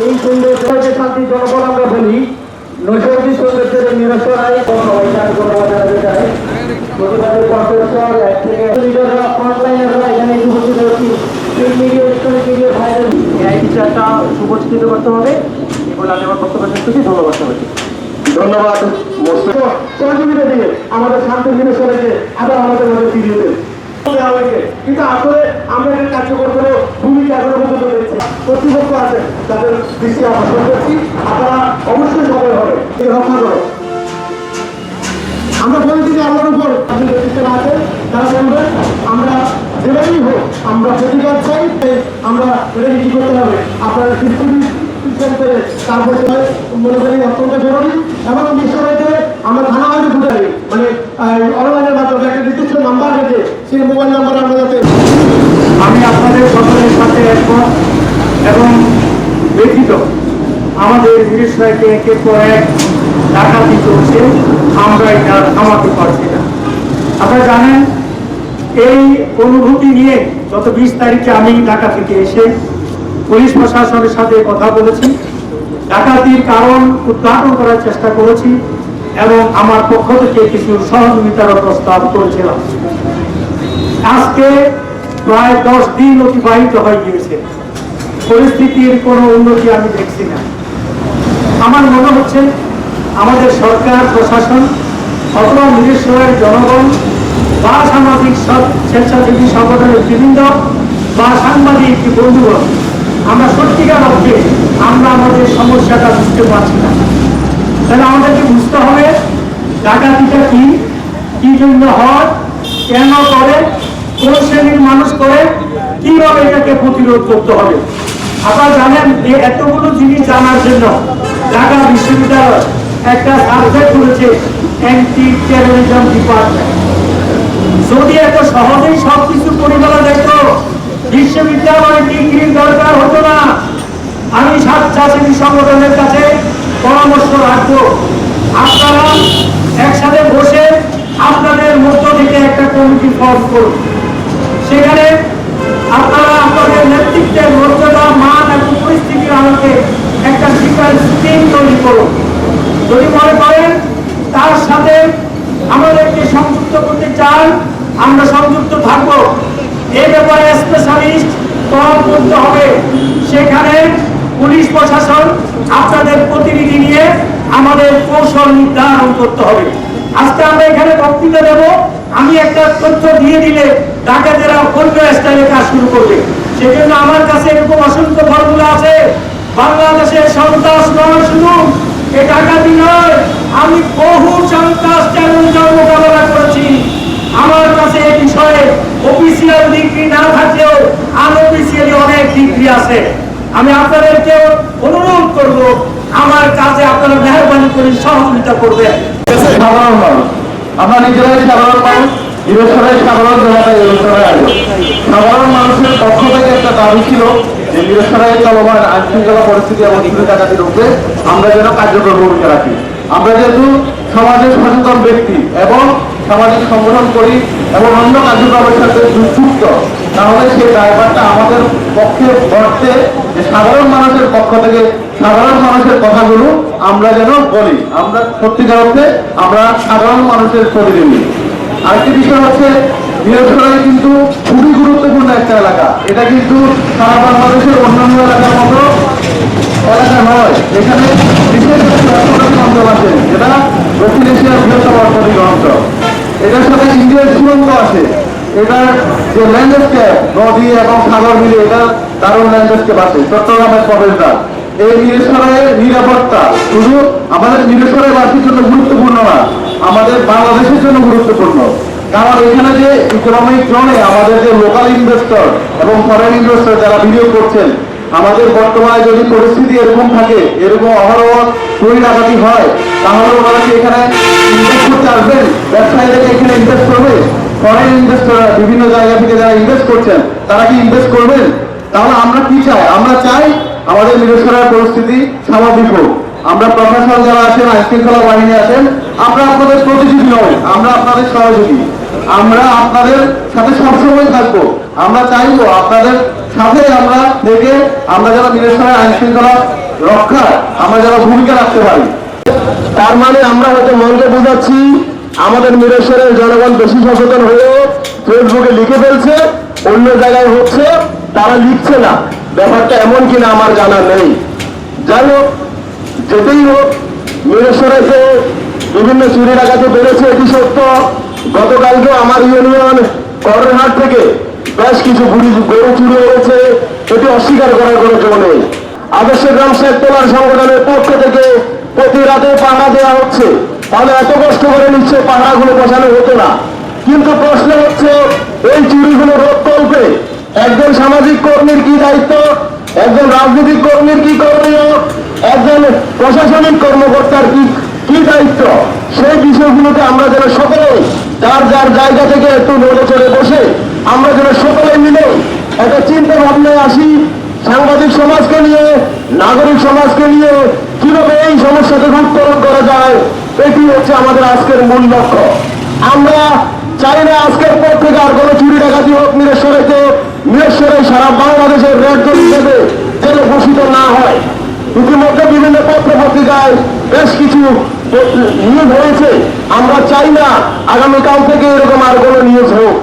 এই শান্তি জনপদ আমরা বলি। নৈসর্গিক সৌন্দর্যের নিরসরাই বিচারটা সুপরিচিত করতে হবে এবং আমি আমার বক্তব্য শেষ করছি। ধন্যবাদ সবাইকে। ধন্যবাদ সহযোগিতা দিয়ে আমাদের শান্তি মিনেশ্বরকে আবার আমাদের মধ্যে ফিরিয়ে দেন দেওয়া হয়েছে। কিন্তু আসলে আমরা এর কার্যকর করে ভূমিকা এখনও পর্যন্ত কর্তৃপক্ষ আছে তাদের দৃষ্টি আকর্ষণ করছি। আপনারা অবশ্যই সবাই হবে এই রক্ষা আমরা যে উপর তারা বলবেন, আমরা যেভাবেই হোক, আমরা প্রতিবাদ চাই আমরা এটা কি করতে হবে। আপনারা মনে আমি আপনাদের সকলের সাথে একমত এবং ব্যথিত। আমাদের বিষয়কে একের পর এক ডাকাতি চলছে, আমরা এটা থামাতে পারছি না। আপনারা জানেন, এই অনুভূতি নিয়ে গত বিশ তারিখে আমি ঢাকা থেকে এসে পুলিশ প্রশাসনের সাথে কথা বলেছি। ডাকাতির কারণ উদ্ঘাটন করার চেষ্টা করেছি এবং আমার পক্ষ থেকে কিছু সহযোগিতার প্রস্তাব করেছিলাম আজকে প্রায় দশ দিন অতিবাহিত হয়ে গিয়েছে। পরিস্থিতির কোনো উন্নতি আমি দেখছি না। আমার মনে হচ্ছে আমাদের সরকার, প্রশাসন অথবা মিরেশ্বরের জনগণ বা সামাজিক স্বেচ্ছাসেবী সংগঠনের বৃন্দ বা সাংবাদিক বন্ধুগণ আমরা সত্যিকার অর্থে আমরা আমাদের সমস্যাটা বুঝতে পারছি না। তাহলে আমাদেরকে বুঝতে হবে ডাকাতিটা কি কি জন্য হয়, কেন করে, কোন শ্রেণির মানুষ করে, কীভাবে এটাকে প্রতিরোধ করতে হবে। আপনারা জানেন যে এতগুলো জিনিস জানার জন্য ঢাকা বিশ্ববিদ্যালয় একটা সাবজেক্ট করেছে অ্যান্টি টেরোরিজম ডিপার্টমেন্ট। যদি এত সহজেই সবকিছু পরিমাণে দেখতো বিশ্ববিদ্যালয়ে ডিগ্রির দরকার স্বেচ্ছাসেবী সংগঠনের কাছে পরামর্শ রাখব। আপনারা একসাথে বসে আপনাদের মধ্য থেকে একটা কমিটি ফর্ম করুন। সেখানে আপনারা আপনাদের নেতৃত্বের মর্যাদা, মান এবং পরিস্থিতির আলোকে একটা শিকার স্কিম তৈরি করুন। যদি মনে করেন তার সাথে আমাদেরকে সংযুক্ত করতে চান, আমরা সংযুক্ত থাকব। এই ব্যাপারে স্পেশালিস্ট তলব করতে হবে। সেখানে পুলিশ প্রশাসন আপনাদের প্রতিনিধি নিয়ে আমাদের কৌশল নির্ধারণ করতে হবে। আজকে আমরা এখানে বক্তৃতা দেব। আমি একটা তথ্য দিয়ে দিলে ডাকাতেরা অন্য স্টাইলে কাজ শুরু করবে। সেজন্য আমার কাছে এরকম অসংখ্য ফর্মুলা আছে। বাংলাদেশের সন্ত্রাস নয় শুধু এ ডাকাতি নয়, আমি বহু সন্ত্রাস চ্যালেঞ্জ মোকাবেলা করেছি আমার কাছে এই বিষয়ে অফিসিয়াল ডিগ্রি না থাকলেও আনঅফিসিয়ালি অনেক ডিগ্রি আছে আমি আপনাদেরকে অনুরোধ করব, আমার কাজে আপনারা মেহরবানি করে সহযোগিতা করবেন। সাধারণ মানুষ আমরা নিজেরাই সাধারণ মানুষ নিরসরাই সাধারণ জনতা নিরসরাই আসবে সাধারণ মানুষের পক্ষ থেকে একটা দাবি ছিল যে নিরসরাই চলমান আইন শৃঙ্খলা পরিস্থিতি এবং চুরি ডাকাতির উপরে আমরা যেন কার্যকর ভূমিকা রাখি আমরা যেহেতু সমাজের সচেতন ব্যক্তি এবং সামাজিক সংগঠন করি এবং অন্য কার্যক্রমের সাথে যুক্ত, তাহলে সেই ড্রাইভারটা আমাদের পক্ষে যে সাধারণ মানুষের পক্ষ থেকে সাধারণ মানুষের কথাগুলো আমরা যেন বলি। আমরা সত্যিকার অর্থে আমরা সাধারণ মানুষের প্রতিনিধি। আরেকটি বিষয় হচ্ছে বৃহস্পতি কিন্তু খুবই গুরুত্বপূর্ণ একটা এলাকা। এটা কিন্তু সারা বাংলাদেশের অন্যান্য এলাকার মতো এলাকা নয়। এখানে বিশেষ অঞ্চল আছে, যেটা দক্ষিণ এশিয়ার বৃহত্তম অর্থনৈতিক অঞ্চল। এটার সাথে ইন্ডিয়ার সুরঙ্গ আছে। এটার যে ল্যান্ডস্কেপ নদী এবং সাগর মিলে এটা দারুণ ল্যান্ডস্কেপ আছে। চট্টগ্রামের প্রবেশদ্বার। এই নিরেশ্বরের নিরাপত্তা শুধু আমাদের নিরেশ্বরের বাসীর জন্য গুরুত্বপূর্ণ না, আমাদের বাংলাদেশের জন্য গুরুত্বপূর্ণ। কারণ এখানে যে ইকোনমিক জোনে আমাদের যে লোকাল ইনভেস্টর এবং ফরেন ইনভেস্টর যারা বিনিয়োগ করছেন আমাদের বর্তমানে যদি পরিস্থিতি এরকম থাকে, এরকম অহরহ চুরি হয় তাহলে ওনারা কি এখানে ইনভেস্ট করতে আসবেন? ব্যবসায়ীরা এখানে ইনভেস্ট করবে? ফরেন ইনভেস্টররা বিভিন্ন জায়গা থেকে যারা ইনভেস্ট করছেন, তারা কি ইনভেস্ট করবেন? তাহলে আমরা কি চাই? আমরা চাই আমাদের নিরসরার পরিস্থিতি স্বাভাবিক হোক। আমরা প্রশাসন যারা আছেন আইন শৃঙ্খলা বাহিনী আছেন, আমরা আপনাদের প্রতিযোগী নয় আমরা আপনাদের সহযোগী। আমরা আপনাদের সাথে সবসময় থাকব। আমরা চাইব আপনাদের সাথে আমরা থেকে আমরা যারা নিরসরার আইন শৃঙ্খলা রক্ষা আমরা যারা ভূমিকা রাখতে পারি। তার মানে আমরা হয়তো মনকে বোঝাচ্ছি, আমাদের মিরেশ্বরের জনগণ বেশি সচেতন হয়েও ফেসবুকে লিখে ফেলছে, অন্য জায়গায় হচ্ছে তারা লিখছে না। ব্যাপারটা এমন কিনা আমার জানা নেই। যাই হোক, যেতেই হোক মিরেশ্বরেতে বিভিন্ন চুরি ডাকাতি বেড়েছে এটি সত্য। গতকালকে আমার ইউনিয়ন করহাট থেকে বেশ কিছু গরু চুরি হয়েছে, এটি অস্বীকার করার কোনো কেউ নেই। আদর্শ গ্রাম শেখ সংগঠনের পক্ষ থেকে প্রতি রাতে পাহারা দেওয়া হচ্ছে। তাহলে এত কষ্ট করে নিশ্চয় পাহারাগুলো বসানো হতো না। কিন্তু প্রশ্ন হচ্ছে, এই চুরিগুলো রোধ করবে? একজন সামাজিক কর্মীর কি দায়িত্ব? একজন রাজনৈতিক কর্মীর কি করণীয়? একজন প্রশাসনিক কর্মকর্তার কি কি দায়িত্ব? সেই বিষয়গুলোকে আমরা যেন সকলে যার যার জায়গা থেকে একটু নড়ে চড়ে বসে আমরা যেন সকলে মিলে একটা চিন্তা ভাবনায় আসি, সাংবাদিক সমাজকে নিয়ে, নাগরিক সমাজকে নিয়ে কীভাবে এই সমস্যাকে উত্তরণ করা যায়, এটি হচ্ছে আমাদের আজকের মূল লক্ষ্য। আমরা চাই না আজকের পর থেকে আর কোনো চুরি ডাকাতি হোক নিরেশ্বরেতে নিরেশ্বরে সারা বাংলাদেশের রেড হিসেবে যেন ঘোষিত না হয়। ইতিমধ্যে বিভিন্ন পত্র পত্রিকায় বেশ কিছু নিয়োগ হয়েছে। আমরা চাই না আগামীকাল থেকে এরকম আর কোনো নিউজ হোক।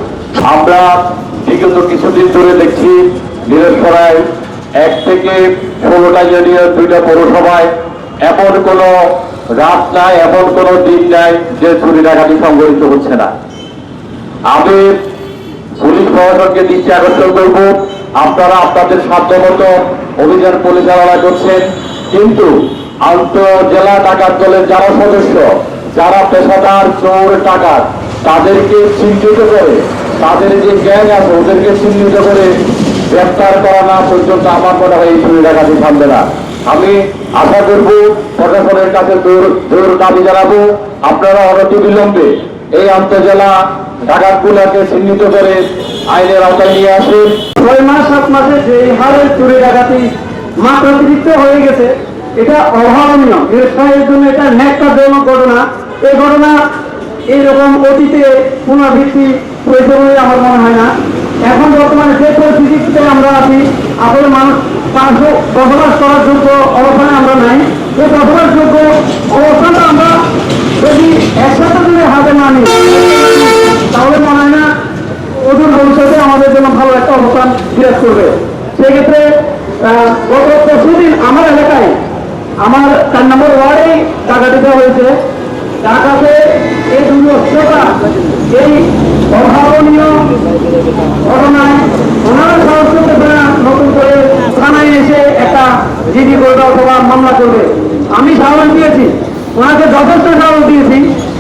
আমরা বিগত কিছুদিন ধরে দেখছি নিরসরায় এক থেকে ষোলোটা ইউনিয়ন দুইটা পৌরসভায় এমন কোনো রাত নাই, এমন কোনো দিন নাই যে চুরি ডাকাতি সংঘটিত হচ্ছে না। আমি পুলিশ প্রশাসনকে দৃষ্টি আকর্ষণ করব। আপনারা আপনাদের সাধ্যমতো অভিযান পরিচালনা করছেন। কিন্তু আন্ত জেলা ডাকাত দলের যারা সদস্য, যারা পেশাদার চোর ডাকাত তাদেরকে চিহ্নিত করে, তাদের যে গ্যাং আছে, ওদেরকে চিহ্নিত করে গ্রেপ্তার করা না পর্যন্ত আমার মনে হয় এই চুরি ডাকাতি থামবে না। আমি আশা করব, প্রশাসনের কাছে জোর দাবি জানাব। আপনারা অনতি বিলম্বে এই আন্তজেলা ডাকাতগুলোকে চিহ্নিত করে আইনের আওতায় নিয়ে আসুন। ছয় মাস, সাত মাসে যে হারে চুরি ডাকাতি মাত্রাতিরিক্ত হয়ে গেছে, এটা অভাবনীয়। ব্যবসায়ের জন্য এটা ন্যাক্কারজনক ঘটনা। এই ঘটনা এইরকম অতীতে পুনরাবৃত্তি হয়েছে বলে আমার মনে হয় না। এখন বর্তমানে যে পরিস্থিতিতে আমরা আছি, আসলে মানুষ বসবাস করার যোগ্য অবস্থানে আমরা নাই। এই বসবাস যোগ্য অবস্থানটা আমরা যদি একসাথে যদি হাতে না নিই, তাহলে মনে হয় না অদূর ভবিষ্যতে আমাদের জন্য ভালো একটা অবস্থান বিরাজ করবে। সেক্ষেত্রে গত পরশুদিন আমার এলাকায় আমার চার নম্বর ওয়ার্ডেই টাকা দিতে হয়েছে। টাকাতে এই দুর্বস্থতা এই অভাবনীয় ঘটনায় ওনারা সাহস নতুন করে থানায় এসে একটা জিডি করবে অথবা মামলা করবে। আমি সাহস দিয়েছি, ওনাকে যথেষ্ট সাহস দিয়েছি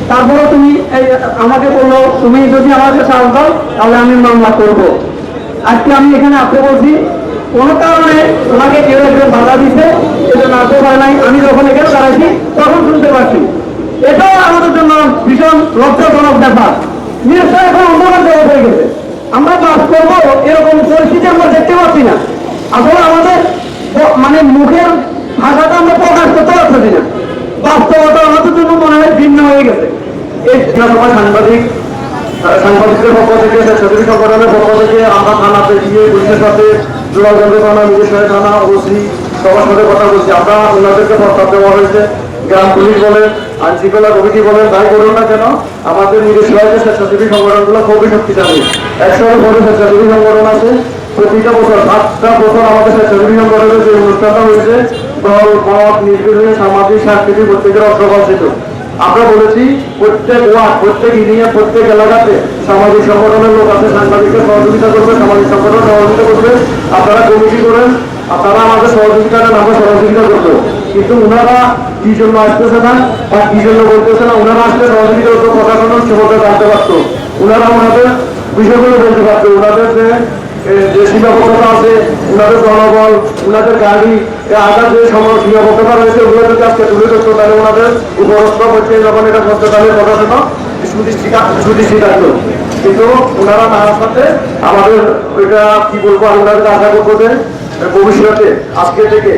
তারপরে তুমি আমাকে বলল, তুমি যদি আমাকে সাহস দাও, তাহলে আমি মামলা করব। আজকে আমি এখানে আসতে বলছি, কোনো কারণে ওনাকে কেউ একজন বাধা দিতে না আসতে পারে নাই। আমি যখন এখানে দাঁড়াইছি, তখন শুনতে পাচ্ছি। এটাও আমাদের জন্য ভীষণ লজ্জাজনক ব্যাপার। নিশ্চয় এখন অন্ধকার জগৎ হয়ে গেছে। আমরা বাস করব এরকম পরিস্থিতি আমরা দেখতে পাচ্ছি না। আসলে আমাদের মানে মুখের ভাষাটা আমরা প্রকাশ করতে পারতেছি না। বাস্তবতা আমাদের জন্য মনে হয় ভিন্ন হয়ে গেছে। এই সাংবাদিক সাংবাদিকদের পক্ষ থেকে, স্বেচ্ছাসেবী সংগঠনের পক্ষ থেকে আমরা থানাতে গিয়ে পুলিশের সাথে জোড়াগঞ্জ থানা মিলিশয় থানা, ওসি, সবার সাথে কথা বলছি। আমরা ওনাদেরকে প্রস্তাব দেওয়া হয়েছে, গ্রাম পুলিশ বলেন আইন কমিটি বলেন, তাই করুন না কেন? আমাদের নিজস্ব স্বেচ্ছাসেবী সংগঠনগুলো খুবই শক্তিশালী। একশোর বড় স্বেচ্ছাসেবী সংগঠন আছে। প্রতিটা বছর, সাতটা বছর আমাদের স্বেচ্ছাসেবী সংগঠনের যে অনুষ্ঠানটা হয়েছে, দল, মত, নির্বিশেষে সামাজিক, সাংস্কৃতিক প্রত্যেকের অগ্রগণিত আমরা বলেছি, প্রত্যেক ওয়ার্ড, প্রত্যেক ইউনিয়ন, প্রত্যেক এলাকাতে সামাজিক সংগঠনের লোক আছে সাংবাদিকদের সহযোগিতা করবে, সামাজিক সংগঠন সহযোগিতা করবে। আপনারা কমিটি করেন আপনারা আমাদের সহযোগিতা করেন আমরা সহযোগিতা করব। কিন্তু ওনারা কি জন্য আসতেছে না বা কি জন্য বলতেছে না ওনারা আসলে সহযোগিতা করতো প্রশাসনের ক্ষমতা জানতে পারতো। ওনারা ওনাদের বিষয়গুলো বলতে পারতো। ওনাদের যে যে সীমাবদ্ধতা আছে ওনাদের জনবল ওনাদের গাড়ি আগার যে সীমাবদ্ধতা রয়েছে, ওগুলো যদি আজকে তুলে ধরতো, তাহলে ওনাদের উপরস্থ হচ্ছে যখন এটা করতে তাহলে প্রশাসন কিন্তু ওনারা না আসাতে আমাদের ওইটা কি বলব আমি ওনাদের আশা করব যে ভবিষ্যতে আজকে থেকে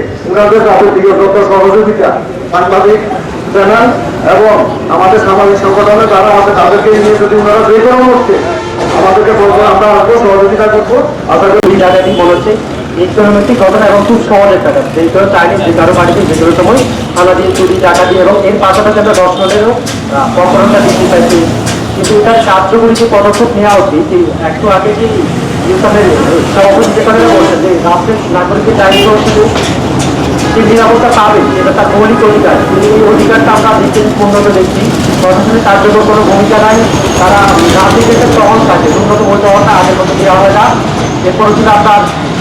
যাবতীয় যত সহযোগিতা সাংবাদিক, চ্যানেল এবং আমাদের সামাজিক সংগঠনে যারা আছে, তাদেরকে নিয়ে যদি ওনারা যে কোনো মুহূর্তে আমাদেরকে বলব আমরা আসব সহযোগিতা করব। আশা করি এই জায়গাটি বলেছে ইকোনমিক ঘটনা এবং খুব সহজের টাকা সেই চাইলে যে কারও বাড়িতে কোনো সময় থানা দিয়ে, চুরি টাকা দিয়ে এবং এর পাশাপাশি আমরা দর্শনেরও প্রকরণটা বৃদ্ধি পাইছি। কিন্তু এটার কার্যকরী যে পদক্ষেপ নেওয়া উচিত একটু আগে যে নিরাপত্তা পাবে এটা তার মৌলিক অধিকার। এই অধিকারটা আমরা দেখতে পূর্ণত দেখছি। প্রশাসনের কার্যকর কোনো ভূমিকা নাই। তারা একটা টহল থাকে। উন্নত টহলটা আগের মতো দেওয়া হয় না। এরপর কিন্তু আপনার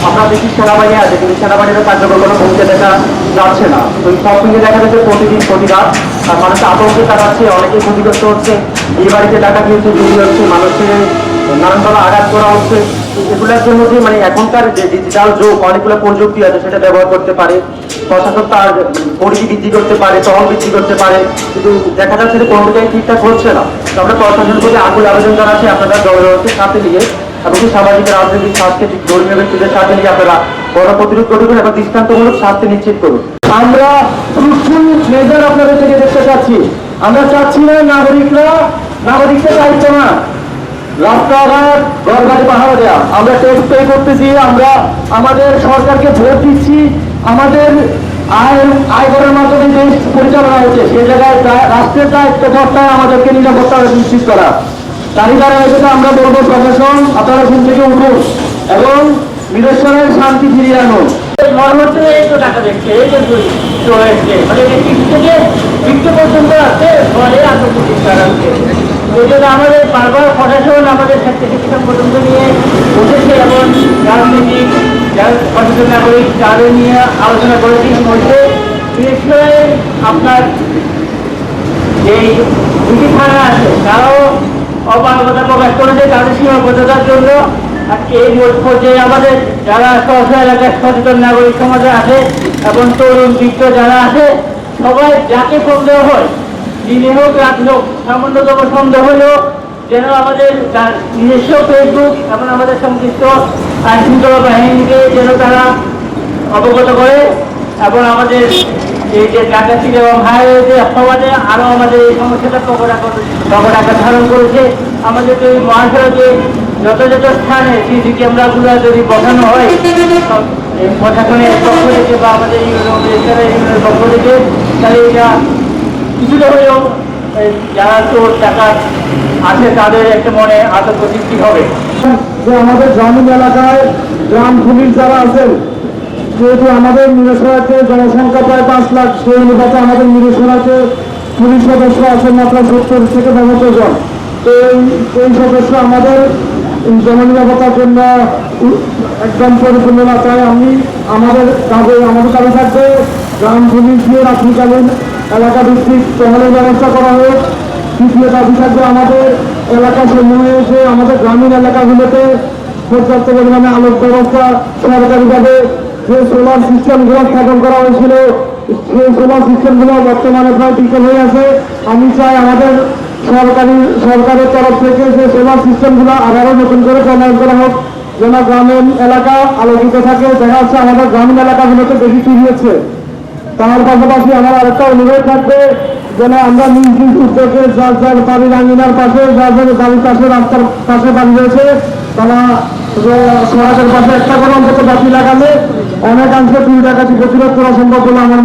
আমরা দেখি সেনাবাহিনী আছে, কিন্তু সেনাবাহিনীর কার্যকর কোনো ভূমিকা দেখা যাচ্ছে না। তো সব মিলিয়ে দেখা যাচ্ছে প্রতিদিন, প্রতিরাত। আর মানুষ আতঙ্কে কাটাচ্ছে অনেকে ক্ষতিগ্রস্ত হচ্ছে। এই বাড়িতে টাকা দিয়েছে চুরি হচ্ছে মানুষের নানানভাবে আঘাত করা হচ্ছে। এগুলোর জন্য যে মানে এখনকার যে ডিজিটাল যুগ, অনেকগুলো প্রযুক্তি আছে সেটা ব্যবহার করতে পারে। প্রশাসন তার পরিধি বৃদ্ধি করতে পারে টহল বৃদ্ধি করতে পারে। কিন্তু দেখা যাচ্ছে যে কোনোটাই ঠিকঠাক হচ্ছে না। আমরা প্রশাসনের প্রতি আকুল আবেদন জানাচ্ছি আপনারা জনগণকে সাথে নিয়ে এবং সামাজিক রাজনৈতিক সাংস্কৃতিক ধর্মীয় ব্যক্তিদের সাথে নিয়ে আপনারা গণ প্রতিরোধ করুন এবং দৃষ্টান্তমূলক শাস্তি নিশ্চিত করুন। আমরা ফ্রুটফুল মেজার আপনাদের থেকে দেখতে চাচ্ছি। আমরা চাচ্ছি না নাগরিকরা, নাগরিকদের দায়িত্ব না। রাস্তাঘাট ঘর বাড়ি পাহাড় দেওয়া আমরা ট্যাক্স পে করতেছি, আমরা আমাদের সরকারকে ভোট দিচ্ছি, আমাদের আয় আয় করার মাধ্যমে দেশ পরিচালনা হচ্ছে সেই জায়গায় দায়িত্ব কর্তায় আমাদেরকে নিরাপত্তা নিশ্চিত করা। তারই আমরা বলব, প্রশাসন আপনারা ঘুম থেকে উঠুন এবং শান্তি ফিরিয়ে আনুন। আমাদের বারবার প্রশাসন আমাদের স্বাস্থ্য শিক্ষা পর্যন্ত নিয়ে বসেছে এবং রাজনীতিক সচেতন নাগরিক তাদের নিয়ে আলোচনা করেছি মধ্যে আপনার যেই দুটি থানা আছে, তারাও অপারগতা প্রকাশ করেছে তাদের সীমাবদ্ধতার জন্য। এই পর্যায়ে আমাদের যারা স্বশো এলাকার সচেতন নাগরিক সমাজে আছে এবং তরুণ বৃত্ত যারা আছে, সবাই যাকে সন্দেহ হয়, দিনে হোক রাত হোক, সামান্যতম সন্দেহ হলেও যেন আমাদের নিজস্ব ফেসবুক এবং আমাদের সংশ্লিষ্ট আইন শৃঙ্খলা বাহিনীকে যেন তারা অবগত করে এবং আমাদের এই যে ডাকাতি এবং হাইওয়ে যে সমাজে আরও আমাদের এই সমস্যাটা প্রকট ধারণ করেছে আমাদের এই মহাসড়কে যত যত স্থানে সিসি ক্যামেরাগুলো যদি বসানো হয় প্রশাসনের পক্ষ থেকে বা আমাদের ইউনিয়নের পক্ষ থেকে, তাহলে এটা কিছুটা হলেও যারা চোর টাকা আছে, তাদের একটা মনে আতঙ্ক সৃষ্টি হবে। যে আমাদের গ্রামীণ এলাকায় গ্রাম পুলিশ যারা আছেন, যেহেতু আমাদের নিরসরাতে জনসংখ্যা প্রায় পাঁচ লাখ, সেই অনুপাতে আমাদের নিরসরাতে পুলিশ সদস্য আছেন মাত্র সত্তর থেকে পঁচাত্তর জন। তো এই- সদস্য আমাদের জননিরাপত্তার জন্য একদম পরিপূর্ণ না তাই আমি, আমাদের কাজে আমাদের কাজে থাকবে। গ্রাম পুলিশ দিয়ে রাত্রিকালীন এলাকা ভিত্তিক টহলের ব্যবস্থা করা হোক দ্বিতীয় দাবি থাকবে আমাদের এলাকা সমূহে যে আমাদের গ্রামীণ এলাকাগুলোতে পর্যাপ্ত পরিমাণে আলোক ব্যবস্থা সরকারিভাবে যে সোলার সিস্টেমগুলো স্থাপন করা হয়েছিল সেই সোলার সিস্টেমগুলো বর্তমানে প্রায় বিকল হয়ে আছে, আমি চাই আমাদের সরকারি, সরকারের তরফ থেকে যে সোলার সিস্টেমগুলো আবারও নতুন করে প্রণয়ন করা হোক, যেন গ্রামীণ এলাকা আলোকিত থাকে। দেখা যাচ্ছে আমাদের গ্রামীণ এলাকাগুলোতে বেশি চুরি হচ্ছে তার পাশাপাশি আমার আরেকটা অনুরোধ থাকবে, যেন আমরা নিজ উদ্যোগে যার যার বাড়ির আঙ্গিনার পাশে, যার যার বাড়ির পাশে, রাস্তার পাশে বাড়ি রয়েছে, তারা সড়কের পাশে একটা করে অন্তত বাতি লাগালে অনেকাংশে দুই ডাকাতি প্রতিরোধ করা সম্ভব বলে আমার।